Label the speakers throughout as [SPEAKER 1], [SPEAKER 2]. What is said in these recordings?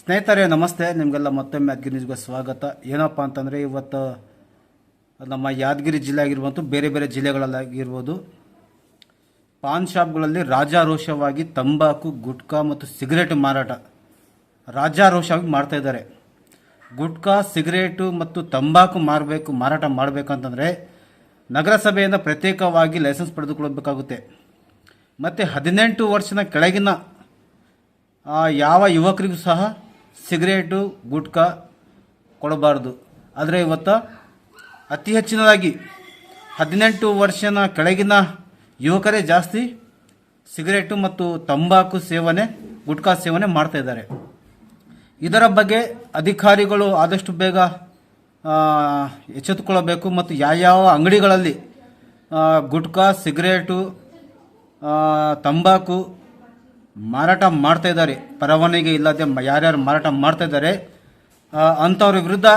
[SPEAKER 1] ಸ್ನೇಹಿತರೆ, ನಮಸ್ತೆ. ನಿಮಗೆಲ್ಲ ಮತ್ತೊಮ್ಮೆ ನ್ಯೂಸ್ಗೆ ಸ್ವಾಗತ. ಏನಪ್ಪ ಅಂತಂದರೆ, ಇವತ್ತು ನಮ್ಮ ಯಾದಗಿರಿ ಜಿಲ್ಲೆ ಆಗಿರ್ಬೋದು ಬೇರೆ ಬೇರೆ ಜಿಲ್ಲೆಗಳಲ್ಲಾಗಿರ್ಬೋದು. ಪಾನ್ ಶಾಪ್ಗಳಲ್ಲಿ ರಾಜಾರೋಷವಾಗಿ ತಂಬಾಕು, ಗುಟ್ಕಾ ಮತ್ತು ಸಿಗರೇಟ್ ಮಾರಾಟ ರಾಜಾರೋಷವಾಗಿ ಮಾಡ್ತಾಯಿದ್ದಾರೆ ಗುಟ್ಕಾ, ಸಿಗರೇಟು ಮತ್ತು ತಂಬಾಕು ಮಾರಬೇಕು, ಮಾರಾಟ ಮಾಡಬೇಕಂತಂದರೆ ನಗರಸಭೆಯಿಂದ ಪ್ರತ್ಯೇಕವಾಗಿ ಲೈಸೆನ್ಸ್ ಪಡೆದುಕೊಳ್ಳಬೇಕಾಗುತ್ತೆ. ಮತ್ತು ಹದಿನೆಂಟು ವರ್ಷದ ಕೆಳಗಿನ ಯಾವ ಯುವಕರಿಗೂ ಸಹ ಸಿಗರೇಟು, ಗುಟ್ಕಾ ಕೊಡಬಾರ್ದು. ಆದರೆ ಇವತ್ತು ಅತಿ ಹೆಚ್ಚಿನದಾಗಿ ಹದಿನೆಂಟು ವರ್ಷನ ಕೆಳಗಿನ ಯುವಕರೇ ಜಾಸ್ತಿ ಸಿಗರೇಟು ಮತ್ತು ತಂಬಾಕು ಸೇವನೆ, ಗುಟ್ಕಾ ಸೇವನೆ ಮಾಡ್ತಾ ಇದ್ದಾರೆ. ಇದರ ಬಗ್ಗೆ ಅಧಿಕಾರಿಗಳು ಆದಷ್ಟು ಬೇಗ ಎಚ್ಚೆತ್ತುಕೊಳ್ಳಬೇಕು ಮತ್ತು ಯಾವ್ಯಾವ ಅಂಗಡಿಗಳಲ್ಲಿ ಗುಟ್ಕಾ, ಸಿಗರೇಟು ತಂಬಾಕು ಮಾರಾಟ ಮಾಡ್ತಾ ಇದ್ದಾರೆ. ಪರವಾನಗಿ ಇಲ್ಲದೆ ಯಾರ್ಯಾರು ಮಾರಾಟ ಮಾಡ್ತಾ ಇದ್ದಾರೆ ಅಂಥವ್ರ ವಿರುದ್ಧ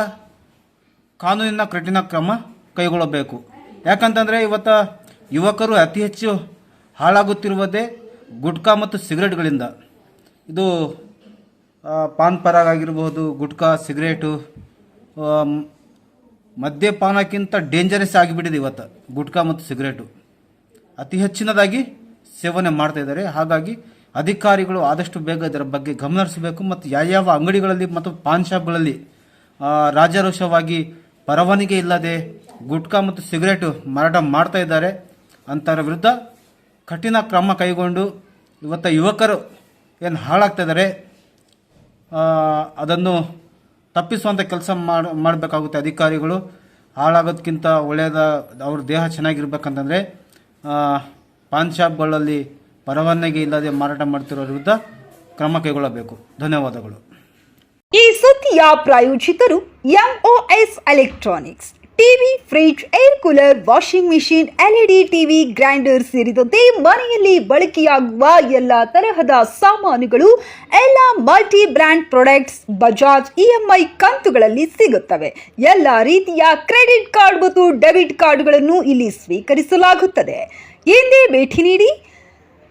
[SPEAKER 1] ಕಾನೂನಿನ ಕಠಿಣ ಕ್ರಮ ಕೈಗೊಳ್ಳಬೇಕು. ಯಾಕಂತಂದರೆ ಇವತ್ತು ಯುವಕರು ಅತಿ ಹೆಚ್ಚು ಹಾಳಾಗುತ್ತಿರುವುದೇ ಗುಟ್ಕಾ ಮತ್ತು ಸಿಗರೇಟ್ಗಳಿಂದ. ಇದು ಪಾನ್ ಪರಾಗ್ ಆಗಿರ್ಬೋದು, ಗುಟ್ಕಾ, ಸಿಗರೇಟು ಮದ್ಯಪಾನಕ್ಕಿಂತ ಡೇಂಜರಸ್ ಆಗಿಬಿಟ್ಟಿದೆ ಇವತ್ತು ಗುಟ್ಕಾ ಮತ್ತು ಸಿಗರೇಟು. ಅತಿ ಹೆಚ್ಚಿನದಾಗಿ ಸೇವನೆ ಮಾಡ್ತಾಯಿದ್ದಾರೆ ಹಾಗಾಗಿ ಅಧಿಕಾರಿಗಳು ಆದಷ್ಟು ಬೇಗ ಇದರ ಬಗ್ಗೆ ಗಮನ ಮತ್ತು ಮತ್ತು ಯಾವ್ಯಾವ ಅಂಗಡಿಗಳಲ್ಲಿ ಮತ್ತು ಪಾನ್ ಶಾಪ್ಗಳಲ್ಲಿ ರಾಜಾರೋಷವಾಗಿ ಪರವಾನಿಗೆ ಇಲ್ಲದೆ ಗುಟ್ಕಾ ಮತ್ತು ಸಿಗರೇಟು ಮಾರಾಟ ಮಾಡ್ತಾ ಇದ್ದಾರೆ. ಅಂಥವ್ರ ವಿರುದ್ಧ ಕಠಿಣ ಕ್ರಮ ಕೈಗೊಂಡು ಇವತ್ತು ಯುವಕರು ಏನು ಹಾಳಾಗ್ತಾ ಇದ್ದಾರೆ ಅದನ್ನು ತಪ್ಪಿಸುವಂಥ ಕೆಲಸ ಮಾಡಿ, ಮಾಡಬೇಕಾಗುತ್ತೆ ಅಧಿಕಾರಿಗಳು. ಹಾಳಾಗೋದಕ್ಕಿಂತ ಒಳ್ಳೆಯದ, ಅವ್ರ ದೇಹ ಚೆನ್ನಾಗಿರ್ಬೇಕಂತಂದರೆ ಪಾನ್ ಶಾಪ್ಗಳಲ್ಲಿ ಪರವಾನಗಿ ಇಲ್ಲದೆ ಮಾರಾಟ ಮಾಡ್ತಿರೋ ವಿರುದ್ಧ ಕ್ರಮ ಕೈಗೊಳ್ಳಬೇಕು. ಧನ್ಯವಾದಗಳು.
[SPEAKER 2] ಈ ಸುದ್ದಿಯ ಪ್ರಾಯೋಜಿತರು? MOS electronics TV fridge air cooler washing machine LED TV grinder ಸೇರಿದಂತೆ ಮನೆಯಲ್ಲಿ ಬಳಕೆಯಾಗುವ ಎಲ್ಲ ತರಹದ ಸಾಮಾನುಗಳು, ಎಲ್ಲ multi brand products Bajaj EMI ಕಂತುಗಳಲ್ಲಿ ಸಿಗುತ್ತವೆ. ಎಲ್ಲ ರೀತಿಯ ಕ್ರೆಡಿಟ್ ಕಾರ್ಡ್ ಮತ್ತು ಡೆಬಿಟ್ ಕಾರ್ಡ್ಗಳನ್ನು ಇಲ್ಲಿ ಸ್ವೀಕರಿಸಲಾಗುತ್ತದೆ. ಎಂದೇ ಭೇಟಿ ನೀಡಿ